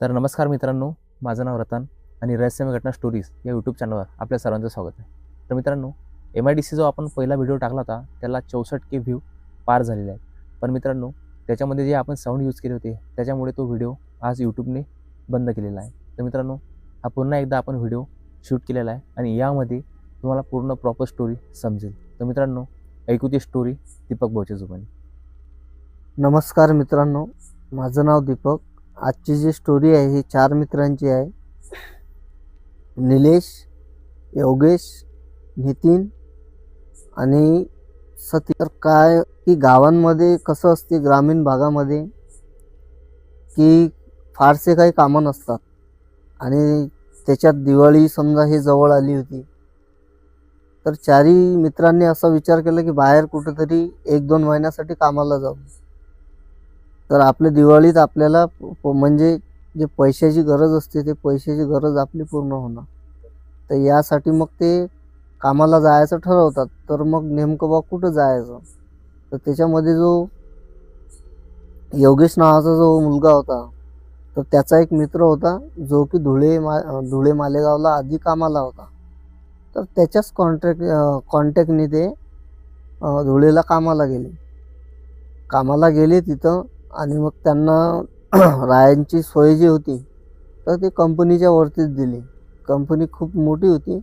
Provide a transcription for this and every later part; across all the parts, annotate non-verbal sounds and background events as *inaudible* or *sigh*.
तर नमस्कार मित्रांनो माझं नाव रतन आणि रहस्यमय घटना स्टोरीज या यूट्यूब चॅनलवर आपल्या सर्वांचं स्वागत आहे. तर मित्रांनो एम आय डी सी जो आपण पहिला व्हिडिओ टाकला होता त्याला चौसष्ट के व्ह्यू पार झालेले आहेत. पण मित्रांनो त्याच्यामध्ये जे आपण साऊंड यूज केले होते त्याच्यामुळे तो व्हिडिओ आज यूट्यूबने बंद केलेला आहे. तर मित्रांनो हा पुन्हा एकदा आपण व्हिडिओ शूट केलेला आहे आणि यामध्ये तुम्हाला पूर्ण प्रॉपर स्टोरी समजेल. तर मित्रांनो ऐकू ती स्टोरी दीपक भाऊच्या जुबानी नमस्कार मित्रांनो माझं नाव दीपक. आजची जी स्टोरी आहे ही चार मित्रांची आहे. निलेश योगेश नितीन आणि सती तर काय की गावांमध्ये कसं असते ग्रामीण भागामध्ये की फारसे काही कामं नसतात. आणि त्याच्यात दिवाळी समजा हे जवळ आली होती. तर चारी मित्रांनी असा विचार केला की बाहेर कुठेतरी एक दोन महिन्यासाठी कामाला जाऊ. तर आपल्या दिवाळीत आपल्याला प- म्हणजे जे पैशाची गरज असते ते पैशाची गरज आपली पूर्ण होणार. तर यासाठी मग ते कामाला जायचं ठरवतात. तर मग नेमकं बा कुठं जायचं? तर त्याच्यामध्ये जो योगेश नावाचा जो मुलगा होता तर त्याचा एक मित्र होता जो की धुळे मा धुळे मालेगावला आधी कामाला होता. तर त्याच्याच कॉन्ट्रॅक्ट कॉन्टॅक्टने ते धुळेला कामाला गेले. कामाला गेले तिथं आणि मग त्यांना *clears throat* रायांची सोय जी होती तर ती कंपनीच्या वरतीच दिली. कंपनी खूप मोठी होती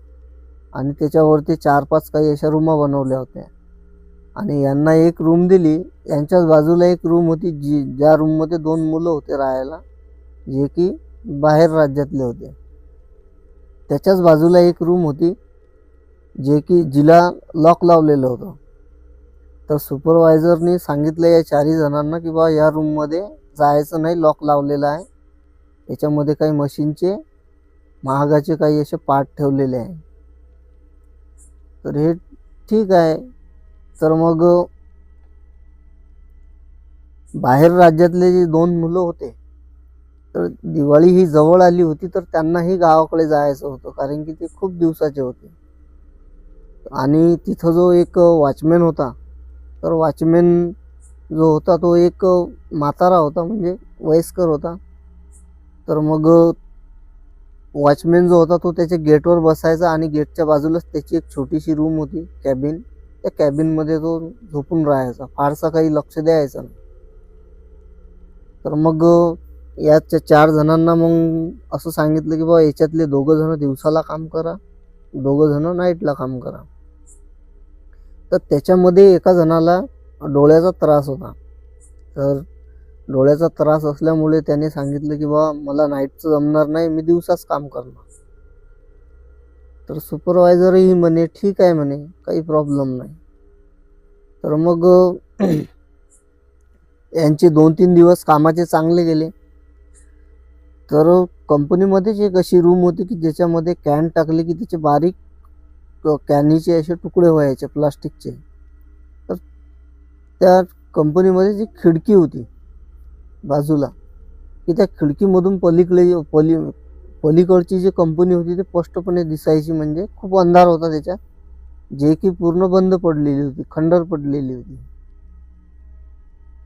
आणि त्याच्यावरती चार पाच काही अशा रूमा बनवल्या होत्या. आणि यांना एक रूम दिली यांच्याच बाजूला एक रूम होती जी ज्या रूममध्ये दोन मुलं होते राहायला जे की बाहेर राज्यातले होते. त्याच्याच बाजूला एक रूम होती जे की जिला लॉक लावलेलं होतं. तर सुपरवायझरनी सांगितलं या चारही जणांना की बा या रूममध्ये जायचं नाही लॉक लावलेलं आहे. याच्यामध्ये काही मशीनचे महागाचे काही असे पार्ट ठेवलेले आहे. तर हे ठीक आहे. तर मग बाहेर राज्यातले जे दोन मुलं होते तर दिवाळी ही जवळ आली होती तर त्यांनाही गावाकडे जायचं होतं कारण की ते खूप दिवसाचे होते. आणि तिथं जो एक वॉचमॅन होता तर वॉचमॅन जो होता तो एक म्हातारा होता म्हणजे वयस्कर होता. तर मग वॉचमॅन जो होता तो त्याच्या गेटवर बसायचा आणि गेटच्या बाजूलाच त्याची एक छोटीशी रूम होती कॅबिन. त्या कॅबिनमध्ये तो झोपून राहायचा. फारसा काही लक्ष द्यायचा नाही. तर मग याच्या चार जणांना मग असं सांगितलं की बाबा याच्यातले दोघं जण दिवसाला काम करा. दोघं जण नाईटला काम करा. तर त्याच्यामध्ये एका जणाला डोळ्याचा त्रास होता. तर डोळ्याचा त्रास असल्यामुळे त्याने सांगितलं की बा मला नाईटचं जमणार नाही मी दिवसाच काम करणार. तर सुपरवायझरही म्हणे ठीक आहे म्हणे काही प्रॉब्लेम नाही. तर मग *clears throat* यांचे दोन तीन दिवस कामाचे चांगले गेले. तर कंपनीमध्येच एक अशी रूम होती की ज्याच्यामध्ये कॅन टाकले की त्याचे बारीक कॅनीचे असे तुकडे व्हायचे प्लास्टिकचे. तर त्या कंपनीमध्ये जी खिडकी होती बाजूला की त्या खिडकीमधून पलीकडे पली पलीकडची जी कंपनी होती ती स्पष्टपणे दिसायची म्हणजे खूप अंधार होता त्याच्यात जे की पूर्ण बंद पडलेली होती खंडर पडलेली होती.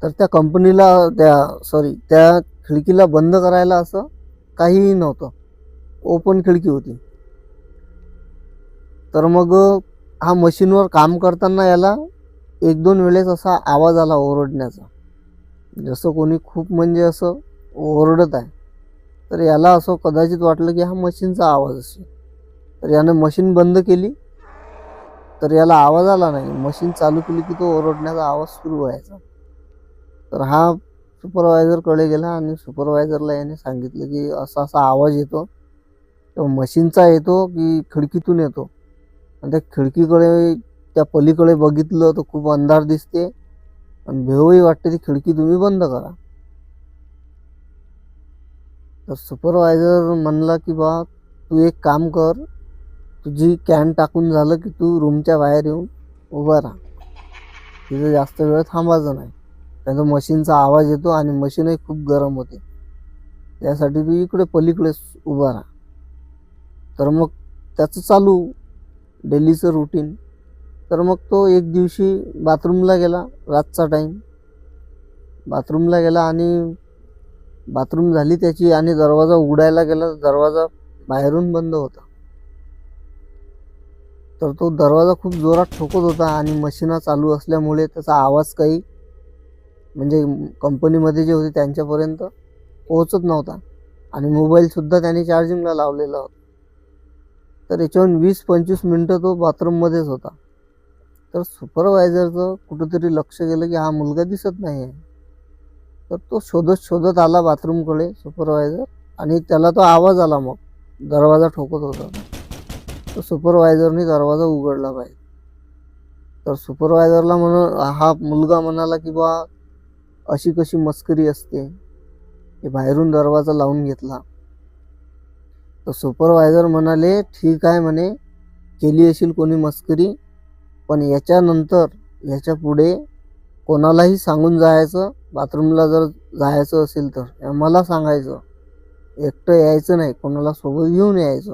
तर त्या कंपनीला त्या सॉरी त्या खिडकीला बंद करायला असं काहीही नव्हतं. ओपन खिडकी होती. तर मग हा मशीनवर काम करताना याला एक दोन वेळेस असा आवाज आला ओरडण्याचा. जसं कोणी खूप म्हणजे असं ओरडत आहे तर याला असं कदाचित वाटलं की हा मशीनचा आवाज असेल. तर यानं मशीन बंद केली. तर याला आवाज आला नाही. मशीन चालू केली की तो ओरडण्याचा आवाज सुरू व्हायचा. तर हा सुपरवायझरकडे गेला आणि सुपरवायझरला याने सांगितलं की असा असा आवाज येतो. तो मशीनचा येतो की खिडकीतून येतो. आणि त्या खिडकीकडे त्या पलीकडे बघितलं तर खूप अंधार दिसते. आणि भेवही वाटते ती खिडकी तुम्ही बंद करा. तर सुपरवायझर म्हणला की बा तू एक काम कर. तुझी कॅन टाकून झालं की तू रूमच्या बाहेर येऊन उभा राहा. तिथं जास्त वेळ थांबायचं नाही. त्याचा मशीनचा आवाज येतो आणि मशीनही खूप गरम होते. त्यासाठी तू इकडे पलीकडे उभा राहा. तर मग त्याचं चालू. डेलीचं रुटीन तर मग तो एक दिवशी बाथरूमला गेला रातचा टाईम बाथरूमला गेला आणि बाथरूम झाली त्याची आणि दरवाजा उघडायला गेला. दरवाजा बाहेरून बंद होता. तर तो दरवाजा खूप जोरात ठोकत होता आणि मशीना चालू असल्यामुळे त्याचा आवाज काही म्हणजे कंपनीमध्ये जे होते त्यांच्यापर्यंत पोहोचत नव्हता. आणि मोबाईलसुद्धा त्याने चार्जिंगला लावलेला होता. तर याच्याहून वीस पंचवीस मिनटं तो बाथरूममध्येच होता. तर सुपरवायझरचं कुठंतरी लक्ष गेलं की हा मुलगा दिसत नाही आहे तर तो शोधत शोधत आला बाथरूमकडे सुपरवायझर आणि त्याला तो आवाज आला मग. दरवाजा ठोकत होता. तर सुपरवायझरने दरवाजा उघडला पाहिजे तर सुपरवायझरला म्हण हा मुलगा म्हणाला की बा अशी कशी मस्करी असते. हे बाहेरून दरवाजा लावून घेतला. तर सुपरवायझर म्हणाले ठीक आहे म्हणे. केली असेल कोणी मस्करी पण याच्यानंतर याच्यापुढे कोणालाही सांगून जायचं बाथरूमला जर जायचं असेल तर मला सांगायचं. एकटं यायचं नाही कोणाला सोबत घेऊन यायचं.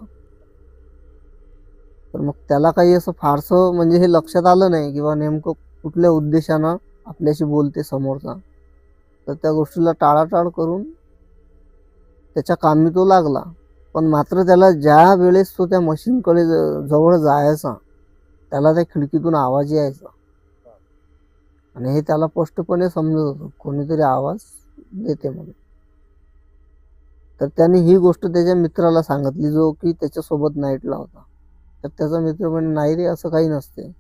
तर मग त्याला काही असं फारसं म्हणजे हे लक्षात आलं नाही किंवा नेमकं कुठल्या उद्देशानं आपल्याशी बोलते समोरचा. तर त्या गोष्टीला टाळाटाळ करून त्याच्या कामी तो लागला. पण मात्र त्याला ज्या वेळेस तो त्या मशीनकडे जवळ जायचा त्याला त्या खिडकीतून आवाज यायचा. आणि हे त्याला स्पष्टपणे समजत होतं. कोणीतरी आवाज देते म्हणून. तर त्याने ही गोष्ट त्याच्या मित्राला सांगितली जो की त्याच्यासोबत नाईटला होता. तर त्याचा मित्र म्हणे नाही रे असं काही नसते.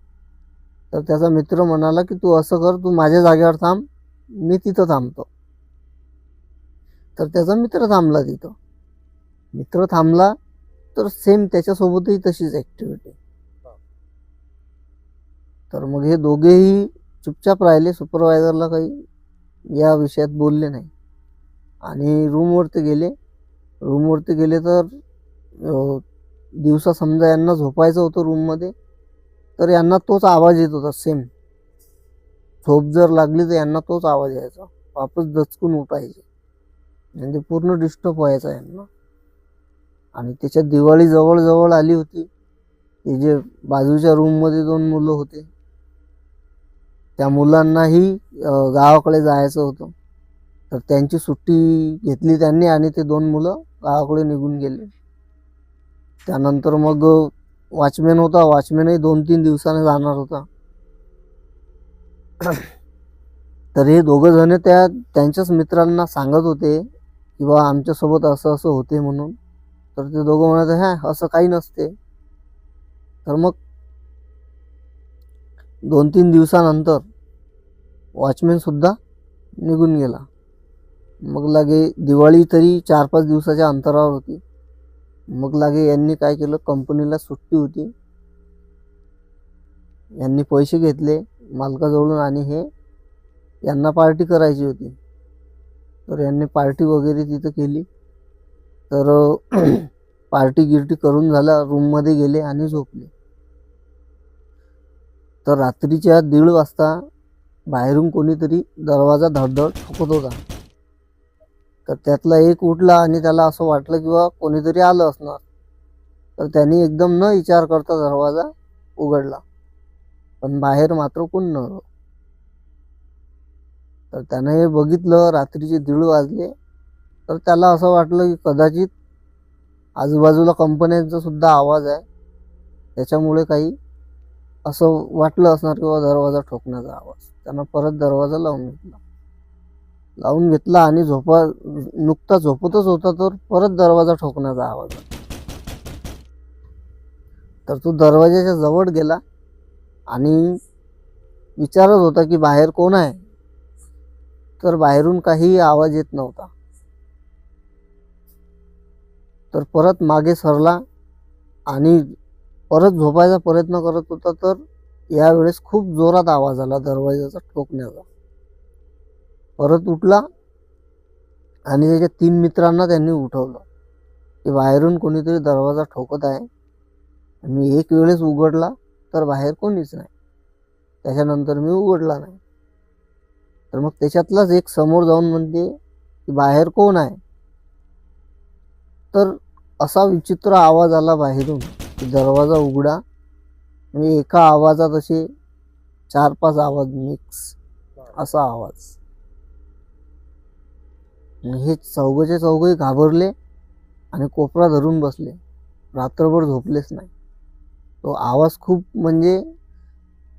तर त्याचा मित्र म्हणाला की तू असं कर तू माझ्या जागेवर थांब मी तिथं थांबतो. तर त्याचा मित्र थांबला तिथं. मित्र थांबला तर सेम त्याच्यासोबतही तशीच ॲक्टिव्हिटी तर मग हे दोघेही चुपचाप राहिले सुपरवायझरला काही या विषयात बोलले नाही. आणि रूमवरती गेले. रूमवरती गेले तर दिवसा समजा यांना झोपायचं होतं रूममध्ये तर यांना तोच आवाज येत होता सेम झोप जर लागली तर यांना तोच आवाज यायचा. वापस दचकून उठायचे. म्हणजे पूर्ण डिस्टर्ब व्हायचा यांना. आणि त्याच्यात दिवाळी जवळजवळ आली होती. ते जे बाजूच्या रूममध्ये दोन मुलं होते. त्या मुलांनाही गावाकडे जायचं होतं. तर त्यांची सुट्टी घेतली त्यांनी आणि ते दोन मुलं गावाकडे निघून गेले. त्यानंतर मग वॉचमॅन होता. वॉचमॅनही दोन तीन दिवसाने जाणार होता. तर हे दोघं जण त्या त्यांच्याच मित्रांना सांगत होते की बा आमच्यासोबत असं असं होते म्हणून. तर ते दोघं म्हणत हा असं काही नसते. तर मग दोन तीन दिवसानंतर वॉचमॅनसुद्धा निघून गेला. मग लागे दिवाळी तरी चार पाच दिवसाच्या अंतरावर होती. मग लागे यांनी काय केलं कंपनीला सुट्टी होती. यांनी पैसे घेतले मालकाजवळून आणि हे यांना पार्टी करायची होती. तर यांनी पार्टी वगैरे तिथं केली. तर *clears throat* पार्टी गिर्टी करून झाला रूममध्ये गेले आणि झोपले. तर रात्रीच्या दीड वाजता बाहेरून कोणीतरी दरवाजा धडधड ठोकत होता. तर त्यातला एक उठला आणि त्याला असं वाटलं की कोणीतरी आलं असणार. तर त्यांनी एकदम न विचार करता दरवाजा उघडला. पण बाहेर मात्र कोण नव्हतं. तर त्यानं हे बघितलं रात्रीचे दीड वाजले. तर त्याला असं वाटलं की कदाचित आजूबाजूला कंपन्यांचा सुद्धा आवाज आहे. त्याच्यामुळे काही असं वाटलं असणार किंवा दरवाजा ठोकण्याचा आवाज. त्यांना परत दरवाजा लावून घेतला. लावून घेतला आणि झोपा नुकता झोपतच होता तर परत दरवाजा ठोकण्याचा आवाज तर तो दरवाजाच्या जवळ गेला आणि विचारत होता की बाहेर कोण आहे? तर बाहेरून काही आवाज येत नव्हता. तर परत मागे सरला आणि परत झोपायचा प्रयत्न करत होता तर यावेळेस खूप जोरात आवाज आला दरवाजाचा ठोकण्याचा. परत उठला आणि त्याच्या तीन मित्रांना त्यांनी उठवलं. की बाहेरून कोणीतरी दरवाजा ठोकत आहे. मी एक वेळेस उघडला तर बाहेर कोणीच नाही. त्याच्यानंतर मी उघडला नाही. तर मग त्याच्यातलाच एक समोर जाऊन म्हणते की बाहेर कोण आहे? तर असा विचित्र आवाज आला बाहेरून. की दरवाजा उघडा म्हणजे एका आवाजात असे चार पाच आवाज मिक्स असा आवाज. हे चौघचे चौघही घाबरले आणि कोपरा धरून बसले. रात्रभर झोपलेच नाही. तो आवाज खूप म्हणजे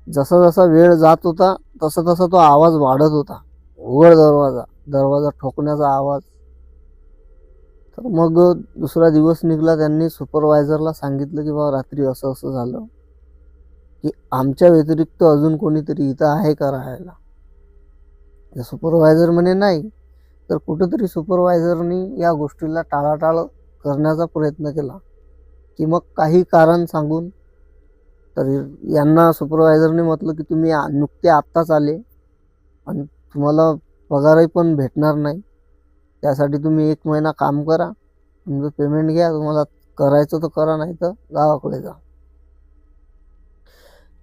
जसा जसा वेळ जात होता तसा तसा तो आवाज वाढत होता. उघड दरवाजा दरवाजा ठोकण्याचा आवाज. तर मग दुसरा दिवस निघाला त्यांनी सुपरवायझरला सांगितलं की बाबा रात्री असं असं झालं की आमच्या व्यतिरिक्त अजून कोणीतरी इथं आहे का राहायला? सुपरवायझर म्हणे नाही. तर कुठंतरी सुपरवायझरनी या गोष्टीला टाळाटाळ करण्याचा प्रयत्न केला. की मग काही कारण सांगून तर यांना सुपरवायझरने म्हटलं की तुम्ही नुकते आत्ताच आले आणि तुम्हाला पगारही पण भेटणार नाही. त्यासाठी तुम्ही एक महिना काम करा तुमचं पेमेंट घ्या तुम्हाला करायचं तर करा नाही तर गावाकडे जा.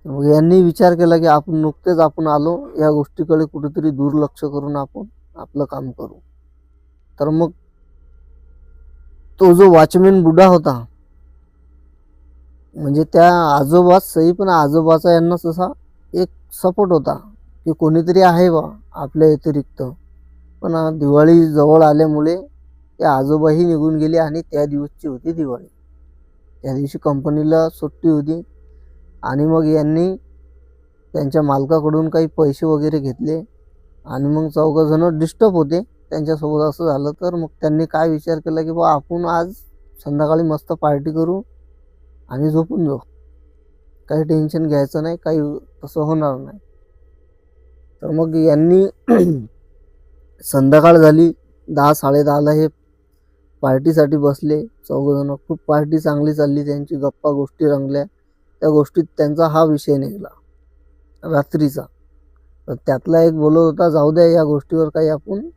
मग यांनी विचार केला की आपण नुकतेच आपण आलो या गोष्टीकडे कुठेतरी दुर्लक्ष करून आपण आपलं काम करू. तर मग तो जो वॉचमॅन बुडा होता म्हणजे त्या आजोबाच सही पण आजोबाचा यांना तसा एक सपोर्ट होता की कोणीतरी आहे बा आपल्या व्यतिरिक्त. पण दिवाळी जवळ आल्यामुळे ते आजोबाही निघून गेले आणि त्या दिवसची होती दिवाळी. त्या दिवशी कंपनीला सुट्टी होती आणि मग यांनी त्यांच्या मालकाकडून काही पैसे वगैरे घेतले आणि मग चौघंजणं डिस्टर्ब होते. त्यांच्यासोबत असं झालं तर मग त्यांनी काय विचार केला की बा आपण आज संध्याकाळी मस्त पार्टी करू आणि झोपून जाऊ. काही टेन्शन घ्यायचं नाही काही तसं होणार नाही. तर मग यांनी संध्याकाळ झाली दहा साडेदहाला हे पार्टीसाठी बसले. चौघजणं खूप पार्टी चांगली चालली त्यांची गप्पा गोष्टी रंगल्या. त्या गोष्टीत त्यांचा हा विषय निघाला रात्रीचा. तर त्यातला एक बोलत होता जाऊ द्या या गोष्टीवर काही आपण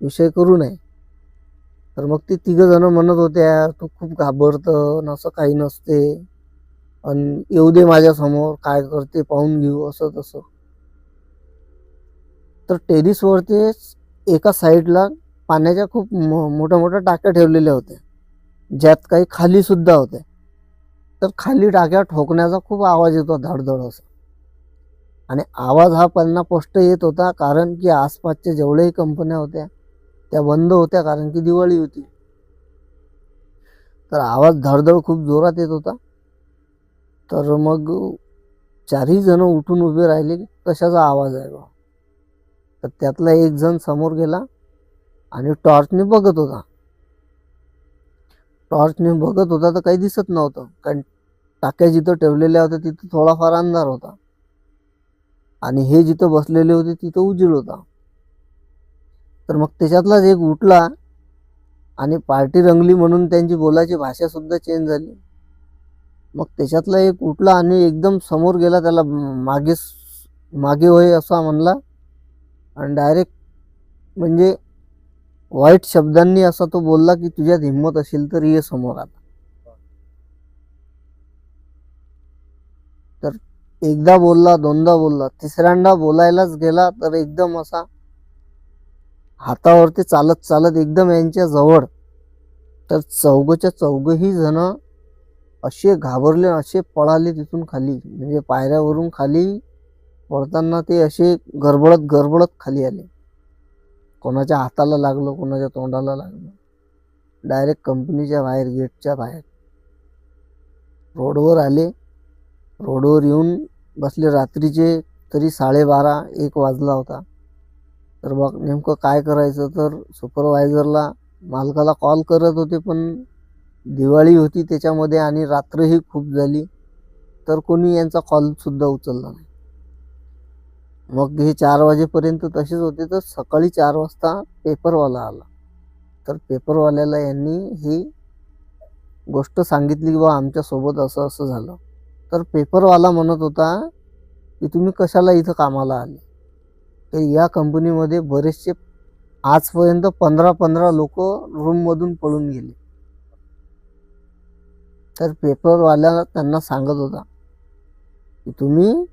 विषय करू नये. तर मग ती तिघंजणं म्हणत होते तू खूप घाबरतं असं काही नसते. आणि येऊ दे माझ्यासमोर काय करते पाहून घेऊ असं तसं. तर टेरिसवरतीच एका साईडला पाण्याच्या खूप मो- मोठ्या मोठ्या टाक्या ठेवलेल्या होत्या. ज्यात काही खाली सुद्धा होत्या. तर खाली टाक्या ठोकण्याचा खूप आवाज येतो धडधड असा. आणि आवाज हा त्यांना स्पष्ट येत होता कारण की आसपासच्या जेवढ्याही कंपन्या होत्या त्या बंद होत्या कारण की दिवाळी होती. तर आवाज धडधड खूप जोरात येत होता. तर मग चारही जण उठून उभे राहिले की कशाचा आवाज आहे बा? तर त्यातला एक जण समोर गेला आणि टॉर्चने बघत होता. टॉर्चने बघत होता तर काही दिसत नव्हतं. कारण टाक्या जिथं ठेवलेल्या होत्या तिथं थोडाफार अंधार होता. आणि हे जिथं बसलेले होते तिथं उजेड होता. तर मग त्याच्यातलाच एक उठला आणि पार्टी रंगली म्हणून त्यांची बोलायची भाषा सुद्धा चेंज झाली. मग त्याच्यातला एक उठला आणि एकदम समोर गेला त्याला मागे मागे होय असा म्हणला आणि डायरेक्ट म्हणजे वाईट शब्दांनी असा तो बोलला की तुझ्यात हिंमत असेल तर ये समोर आता. तर एकदा बोलला दोनदा बोलला तिसऱ्यांदा बोलायलाच गेला तर एकदम असा हातावरती चालत चालत एकदम यांच्या जवळ. तर चौघच्या चौघही जण असे घाबरले असे पळाले तिथून खाली म्हणजे पायऱ्यावरून खाली पडताना ते असे गरबडत गरबडत खाली आले. कोणाच्या हाताला लागलं कोणाच्या तोंडाला लागलं. डायरेक्ट कंपनीच्या बाहेर गेटच्या बाहेर. रोडवर आले. रोडवर येऊन बसले. रात्रीचे तरी साडेबारा एक वाजला होता. तर बघ नेमकं काय करायचं? तर सुपरवायझरला मालकाला कॉल करत होते पण दिवाळी होती त्याच्यामध्ये आणि रात्रही खूप झाली. तर कोणी यांचा कॉलसुद्धा उचलला नाही. मग हे चार वाजेपर्यंत तसेच होते तर सकाळी चार वाजता पेपरवाला आला. तर पेपरवाल्याला यांनी ही गोष्ट सांगितली की बा आमच्यासोबत असं असं झालं. तर पेपरवाला म्हणत होता की तुम्ही कशाला इथं कामाला आले? तर या कंपनीमध्ये बरेचसे आजपर्यंत पंधरा पंधरा लोक रूममधून पळून गेले. तर पेपरवाल्याला त्यांना सांगत होता की तुम्ही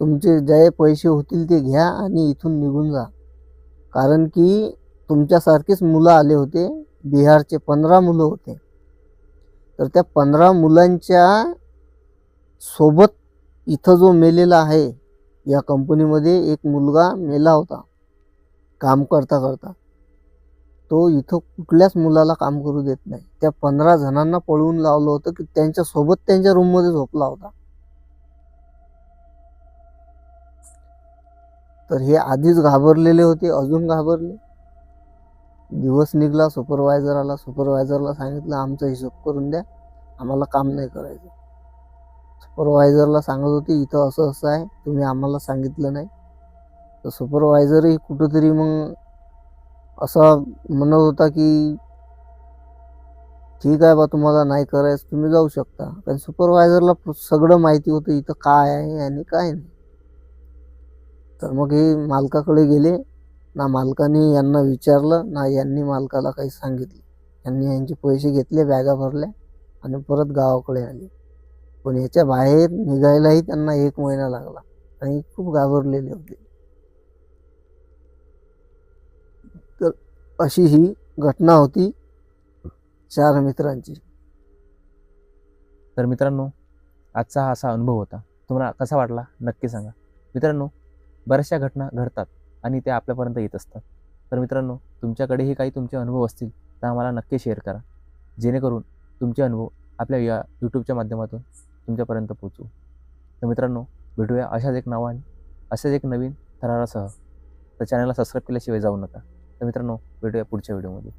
तुमचे जे पैसे होतील ते घ्या आणि इथून निघून जा. कारण की तुमच्यासारखेच मुलं आले होते. बिहारचे पंधरा मुलं होते. तर त्या पंधरा मुलांच्या सोबत इथं जो मेलेला आहे या कंपनीमध्ये एक मुलगा मेला होता. काम करता करता. तो इथं कुठल्याच मुलाला काम करू देत नाही. त्या पंधरा जणांना पळवून लावलं होतं की त्यांच्यासोबत त्यांच्या रूममध्ये झोपला होता. तर हे आधीच घाबरलेले होते अजून घाबरले. दिवस निघला सुपरवायझर आला सुपरवायझरला सांगितलं आमचा हिशोब करून द्या आम्हाला काम नाही करायचं. सुपरवायझरला सांगत होते इथं असं असं आहे तुम्ही आम्हाला सांगितलं नाही. तर सुपरवायझरही कुठंतरी मग असा म्हणत होता की ठीक आहे बा तुम्हाला नाही करायचं तुम्ही जाऊ शकता. कारण सुपरवायझरला सगळं माहिती होतं इथं काय आहे आणि काय नाही. तर मग हे मालकाकडे गेले. ना मालकाने यांना विचारलं ना यांनी मालकाला काही सांगितलं. यांनी यांचे पैसे घेतले बॅगा भरल्या आणि परत गावाकडे आले. पण याच्या बाहेर निघायलाही त्यांना एक महिना लागला आणि खूप घाबरलेले होते. तर अशी ही घटना होती चार मित्रांची. तर मित्रांनो आजचा हा असा अनुभव होता. तुम्हाला कसा वाटला? नक्की सांगा. मित्रांनो बऱ्याचशा घटना घडतात आणि त्या आपल्यापर्यंत येत असतात. तर मित्रांनो तुमच्याकडेही काही तुमचे अनुभव असतील तर आम्हाला नक्की शेअर करा. जेणेकरून तुमचे अनुभव आपल्या या यूट्यूबच्या माध्यमातून तुमच्यापर्यंत पोचवू तर मित्रांनो भेटूया अशाच एक नावाने असेच एक नवीन थरारासह. तर चॅनलला सबस्क्राईब केल्याशिवाय जाऊ नका. तर मित्रांनो भेटूया पुढच्या व्हिडिओमध्ये